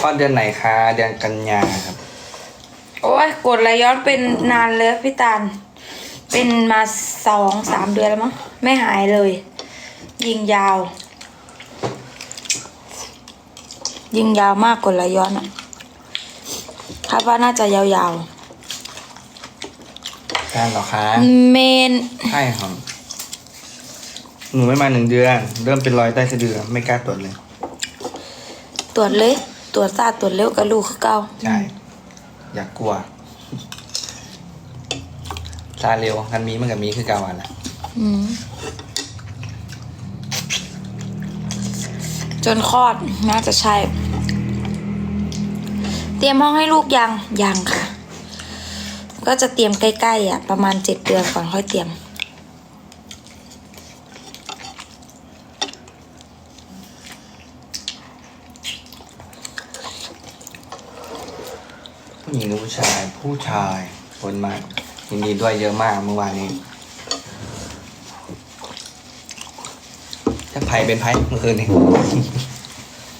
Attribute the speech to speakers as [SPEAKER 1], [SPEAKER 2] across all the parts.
[SPEAKER 1] คลอดเดือนไหนคะเดือนกันยาครับ
[SPEAKER 2] โอ้ยกดไหลย้อนเป็นนานเลยพี่ตาลเป็นมาสองสามเดือนแล้วมั้งไม่หายเลย ยิงยาว ยิงยาวมากกดไหลย้อนอะคาดว่าน่าจะยาว
[SPEAKER 1] การเหรอคะ
[SPEAKER 2] ๆเมน
[SPEAKER 1] ใช่ครับหนูไม่มาหนึ่งเดือน เริ่มเป็นรอยใต้สะดือไม่กล้าตรวจเลย
[SPEAKER 2] ตรวจเลย ตรวจซาตรวจเร็วกับลูกคือเก่า
[SPEAKER 1] ใช่ อยากกลัวซาเร็วกันมีมันกับมีคือเกาวันละ
[SPEAKER 2] อืมจนคลอดน่าจะใช่ เตรียมห้องให้ลูกยังยังค่ะ ก็จะเตรียมใกล้ๆอะ ประมาณเจ็ดเดือนก่อนค่อยเตรียม
[SPEAKER 1] ผู้หญิงหรือผู้ชาย ผู้ชายคนมากยินดีด้วยเยอะมากเมื่อวานนี้ถ้าไพ่เป็นไพ่เมื่อคืนนี้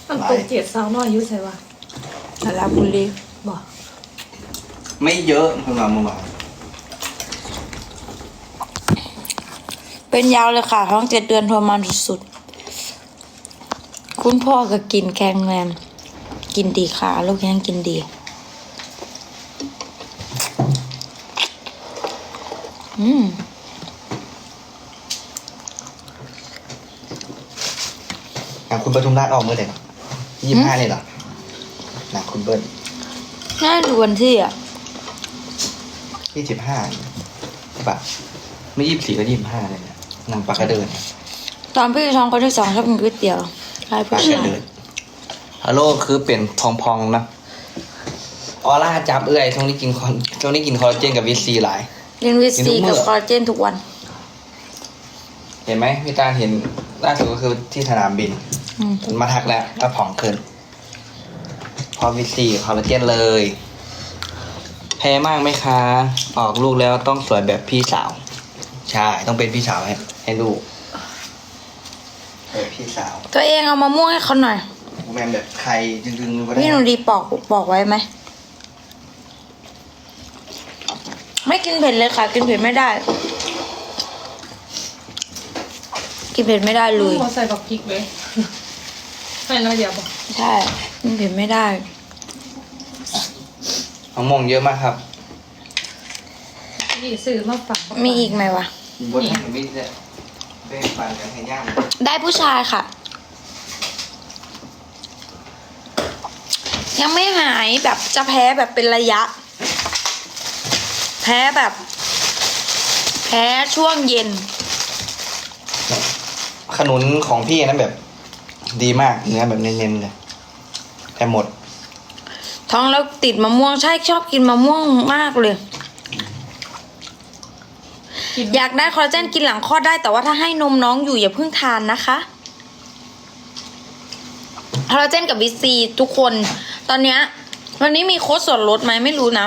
[SPEAKER 3] มันตกเจ็ดสาวน้อยอายุใช่ปะ
[SPEAKER 2] สระบุรี
[SPEAKER 3] บอก
[SPEAKER 1] ไม่เยอะเมื่อวานเมื่อวาน
[SPEAKER 2] เป็นยาวเลยค่ะ ท้องเจ็ดเดือนทรมานสุดๆ คุณพ่อก็กินแกงแมนกินดีค่ะ ลูกยังกินดี อืม
[SPEAKER 1] หนังคุณปทุมราชออกเมื่อไหร่ยี่สิบห้าเลยเหรอหนังคุณเบิ้ล
[SPEAKER 2] น่าดูวันที่อะ
[SPEAKER 1] ยี่สิบห้าใช่ปะไม่ยี่สิบสี่ก็ยี่สิบห้าเลยเนี่ยหนังปากกระเดิน
[SPEAKER 2] ตอนพี่ท้องคนที่สองชอบกินก๋วยเตี๋ยวใช่
[SPEAKER 1] ปาก
[SPEAKER 2] พี่
[SPEAKER 1] กระเดินฮัลโหลคือเปลี่ยนพองๆนะออร่าจับเอื้อยช่วงนี้กินคอนช่วงนี้กินคอลลาเจนกับวิตซีหลาย
[SPEAKER 2] เรียนวิต
[SPEAKER 1] กินทุ
[SPEAKER 2] ซี
[SPEAKER 1] กมื้
[SPEAKER 2] กับ
[SPEAKER 1] อ
[SPEAKER 2] คอลลาเจนทุกวัน
[SPEAKER 1] เห็นไหมพี่ตาลเห็นล่าสุดก็คือที่สนามบิน
[SPEAKER 2] อืม
[SPEAKER 1] มาทักแล้วก็ผ่องขึ้น พอวิตซีคอลลาเจนเลย แพ้มากไหมคะ ออกลูกแล้วต้องสวยแบบพี่สาว ใช่ ต้องเป็นพี่สาวให้ให้ลูกแบบพี่สาว
[SPEAKER 2] ตัวเองเอามะม่วงให้เขาหน่อย
[SPEAKER 1] แมนแบบใครดึงๆก็ได้
[SPEAKER 2] พี่หนูดีปอกบอกไว้ไหม ไม่ กินเผ็ดเลยค่ะ กินเผ็ดไม่ได้ กินเผ็ดไม่ได้เลย
[SPEAKER 3] หัวใส่บักพริกเลยใส่น้อยเดียวบอก
[SPEAKER 2] ใช่กินเผ็ดไม่ได้
[SPEAKER 1] มะม่วงเยอะมากครับ
[SPEAKER 3] นี่ซื้อมาฝาก
[SPEAKER 2] มีอีกไหมวะ
[SPEAKER 1] บนถนนมิตรเนี่ยเป็นปั่นกันให้ย่าง
[SPEAKER 2] ได้ผู้ชายค่ะ ยังไม่หายแบบจะแพ้แบบเป็นระยะ แพ้แบบ แพ้ช่วงเย็น
[SPEAKER 1] ขนุนของพี่นั้นแบบ ดีมากเนื้อแบบเน้นๆเลยแต่หมด
[SPEAKER 2] ท้องแล้วติดมะม่วงใช่ชอบกินมะม่วงมากเลย
[SPEAKER 3] กิน
[SPEAKER 2] อยากได้คอลลาเจนกินหลังคลอดได้แต่ว่าถ้าให้นมน้องอยู่อย่าเพิ่งทานนะคะคอลลาเจนกับวิตซีทุกคน ตอนเนี้ยวันนี้มีโค้ดส่วนลดไหมไม่รู้นะ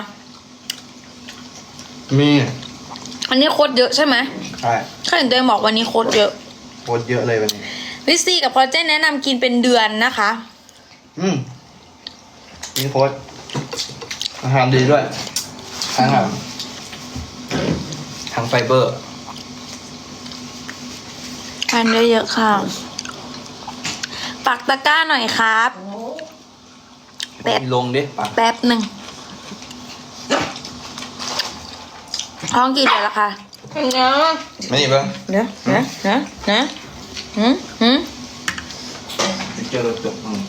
[SPEAKER 1] มี
[SPEAKER 2] อันนี้โค้ดเยอะใช่ไหม
[SPEAKER 1] ใช่
[SPEAKER 2] ข้าเห็นตัวเองบอกวันนี้โค้ดเยอะ
[SPEAKER 1] โคตรเยอะเลยวันนี้
[SPEAKER 2] วิตซีกับคอลลาเจนแนะนำกินเป็นเดือนนะคะ
[SPEAKER 1] อืมนี่โค้ดอาหารดีด้วยทั้งอาหารทั้งไฟเบอร์
[SPEAKER 2] ทานเยอะๆค่ะปักตะกร้าหน่อยครับ แปด
[SPEAKER 1] ลงดิปะ
[SPEAKER 2] แป๊บหนึ่ง ท้องกี่เดือนและคะ
[SPEAKER 3] เนาะ
[SPEAKER 1] ไม่ดีเบิ้ง
[SPEAKER 2] เดี๋ยวเดี๋ยวเดี๋ยวเดี๋ยวหืมหืม
[SPEAKER 1] เจอจบอืม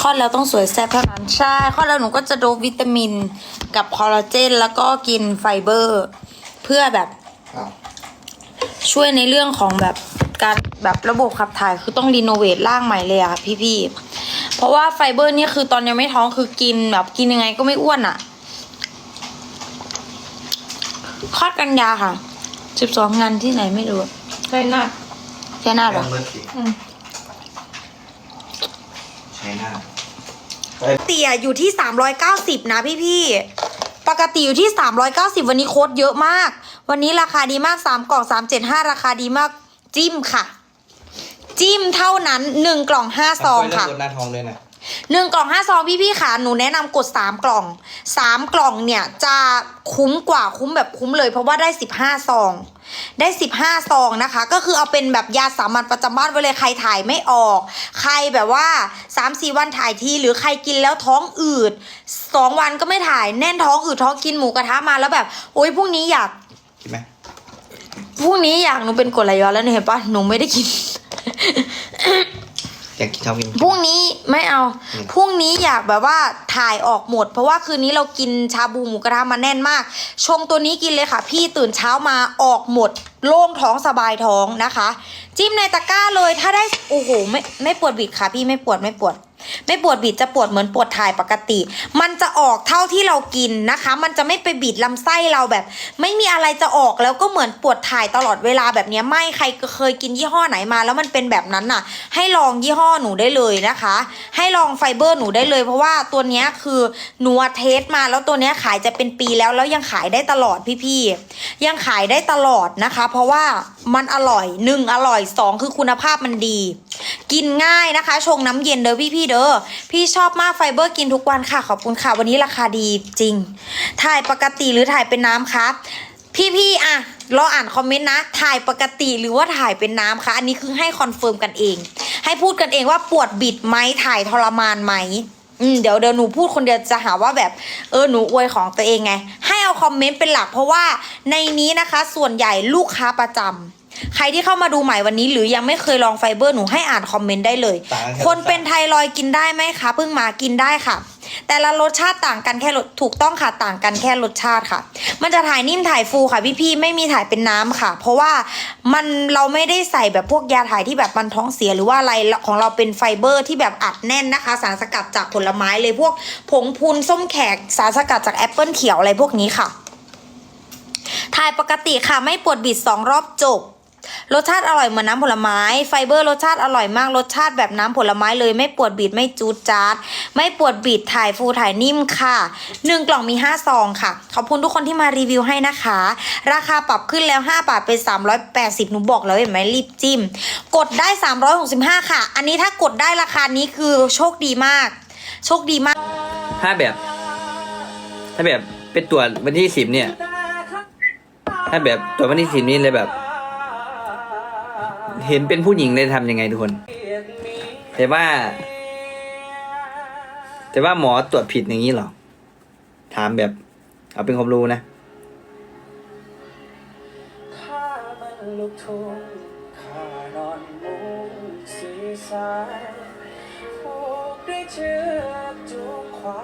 [SPEAKER 2] คลอดแล้วต้องสวยแซ่บเท่านั้นใช่คลอดแล้วหนูก็จะโดบวิตามินกับคอลลาเจน แล้วก็กินไฟเบอร์ เพื่อแบบ
[SPEAKER 1] อ้าว
[SPEAKER 2] ช่วยในเรื่องของแบบการแบบระบบขับถ่ายคือต้องรีโนเวทร่างใหม่เลยอะค่ะพี่ๆ เพราะว่าไฟเบอร์เนี่ยคือตอนยังไม่ท้องคือกินแบบกินยังไงก็ไม่อ้วนอะคลอดกันยาค่ะสิบสองงานที่ไหนไม่รู้
[SPEAKER 3] ใส่หน้า
[SPEAKER 2] แค่หน้าเหรอ
[SPEAKER 1] เบิ้งสิ
[SPEAKER 3] อืม
[SPEAKER 1] ใช้หน้า
[SPEAKER 2] เตี๋ยอยู่ที่สามร้อยเก้าสิบนะพี่ๆปกติอยู่ที่สามร้อยเก้าสิบวันนี้โค้ดเยอะมาก วันนี้ราคาดีมากสามกล่องสามเจ็ดห้าราคาดีมากจิ้มค่ะ จิ้มเท่านั้นหนึ่งกล่องห้าซองค่ะ
[SPEAKER 1] กดหน้าท้องด้วยนะ
[SPEAKER 2] หนึ่งกล่องห้าซองพี่พี่ๆค่ะหนูแนะนำกดสามกล่องสามกล่องเนี่ยจะคุ้มกว่าคุ้มแบบคุ้มเลย เพราะว่าได้สิบห้าซอง ได้สิบห้าซองนะคะ ก็คือเอาเป็นแบบยาสามัญประจำบ้านไว้เลยใครถ่ายไม่ออก ใครแบบว่าสามสี่วันถ่ายทีหรือใครกินแล้วท้องอืดสองวันก็ไม่ถ่ายแน่นท้องอืดท้องกินหมูกระทะมาแล้วแบบโอ๊ยพรุ่งนี้อยาก
[SPEAKER 1] กินไหม
[SPEAKER 2] พรุ่งนี้อยากหนูเป็นกรดไหลย้อนแล้วเนี่ยเห็นปะหนูไม่ได้กิน
[SPEAKER 1] อยากกินชอบกิน
[SPEAKER 2] พรุ่งนี้ไม่เอา
[SPEAKER 1] อืม
[SPEAKER 2] พรุ่งนี้อยากแบบว่าถ่ายออกหมด เพราะว่าคืนนี้เรากินชาบูหมูกระทะมาแน่นมาก ชงตัวนี้กินเลยค่ะ พี่ตื่นเช้ามาออกหมด โล่งท้องสบายท้องนะคะ จิ้มในตะกร้าเลยถ้าได้ โอ้โห ไม่ไม่ปวดบิดค่ะ พี่ไม่ปวดไม่ปวด ไม่ปวดบิดจะปวดเหมือนปวดถ่ายปกติ มันจะออกเท่าที่เรากินนะคะ มันจะไม่ไปบิดลำไส้เราแบบ ไม่มีอะไรจะออกแล้วก็เหมือนปวดถ่ายตลอดเวลาแบบนี้ไม่ใครเคยกินยี่ห้อไหนมา แล้วมันเป็นแบบนั้นน่ะ ให้ลองยี่ห้อหนูได้เลยนะคะ ให้ลองไฟเบอร์หนูได้เลย เพราะว่าตัวนี้คือหนูอะเทสมาแล้วตัวนี้ขายจะเป็นปีแล้วแล้วยังขายได้ตลอดพี่ๆยังขายได้ตลอดนะคะ เพราะว่ามันอร่อยหนึ่งอร่อยสองคือคุณภาพมันดี กินง่ายนะคะ ชงน้ำเย็นเด้อพี่พี่ๆเด้อพี่ชอบมากไฟเบอร์กินทุกวันค่ะขอบคุณค่ะวันนี้ราคาดีจริง ถ่ายปกติหรือถ่ายเป็นน้ำคะพี่พี่ๆอะรออ่านคอมเมนต์นะ ถ่ายปกติหรือว่าถ่ายเป็นน้ำคะอันนี้คือให้คอนเฟิร์มกันเอง ให้พูดกันเองว่าปวดบิดไหมถ่ายทรมานไหมอืมเดี๋ยวเดี๋ยวหนูพูดคนเดียวจะหาว่าแบบเออหนูอวยของตัวเองไง ให้เอาคอมเมนต์เป็นหลักเพราะว่าในนี้นะคะ ส่วนใหญ่ลูกค้าประจำ ใครที่เข้ามาดูใหม่วันนี้ หรือยังไม่เคยลองไฟเบอร์หนูให้อ่านคอมเมนต์ได้เลย
[SPEAKER 1] ต่างกัแค
[SPEAKER 2] นเป็นไทรอยด์กินได้ไหมคะเพิ่งมากินได้ค่ะ แต่ละรสชาติต่างกันแค่รสถูกต้องค่ะต่างกันแค่รสชาติค่ะ มันจะถ่ายนิ่มถ่ายฟูค่ะพี่ๆไม่มีถ่ายเป็นน้ำค่ะ เพราะว่ามันเราไม่ได้ใส่แบบพวกยาถ่ายที่แบบมันท้องเสียหรือว่าอะไรของเราเป็นไฟเบอร์ที่แบบอัดแน่นนะคะ สารสกัดจากผลไม้เลยพวกผงพูนส้มแขกสารสกัดจากแอปเปิลเขียวอะไรพวกนี้ค่ะ ถ่ายปกติค่ะไม่ปวดบิดสองรอบจบ รสชาติอร่อยเหมือนน้ำผลไม้ ไฟเบอร์รสชาติอร่อยมาก รสชาติแบบน้ำผลไม้เลย ไม่ปวดบิดไม่จูดจาด ไม่ปวดบิดถ่ายฟูถ่ายนิ่มค่ะหนึ่งกล่องมี 5 ซองค่ะ ขอบคุณทุกคนที่มารีวิวให้นะคะ ราคาปรับขึ้นแล้ว 5 บาทเป็น 380 หนูบอกแล้วเห็นไหมรีบจิ้ม กดได้ 365 ค่ะ อันนี้ถ้ากดได้ราคานี้คือโชคดีมาก โชคดีมาก
[SPEAKER 1] ถ้าแบบ ถ้าแบบเป็นตรวจวันที่สิบเนี่ย ถ้าแบบตรวจวันที่สิบนี่เลยแบบ เห็นเป็นผู้หญิงเลยทำยังไงทุกคน แต่ว่า แต่ว่าหมอตรวจผิดอย่างนี้หรอ ถามแบบ เอาเป็นความรู้นะ
[SPEAKER 4] ลูกทุ่งข้านอนมุงสีสายผูกด้วยเชือกจูงควา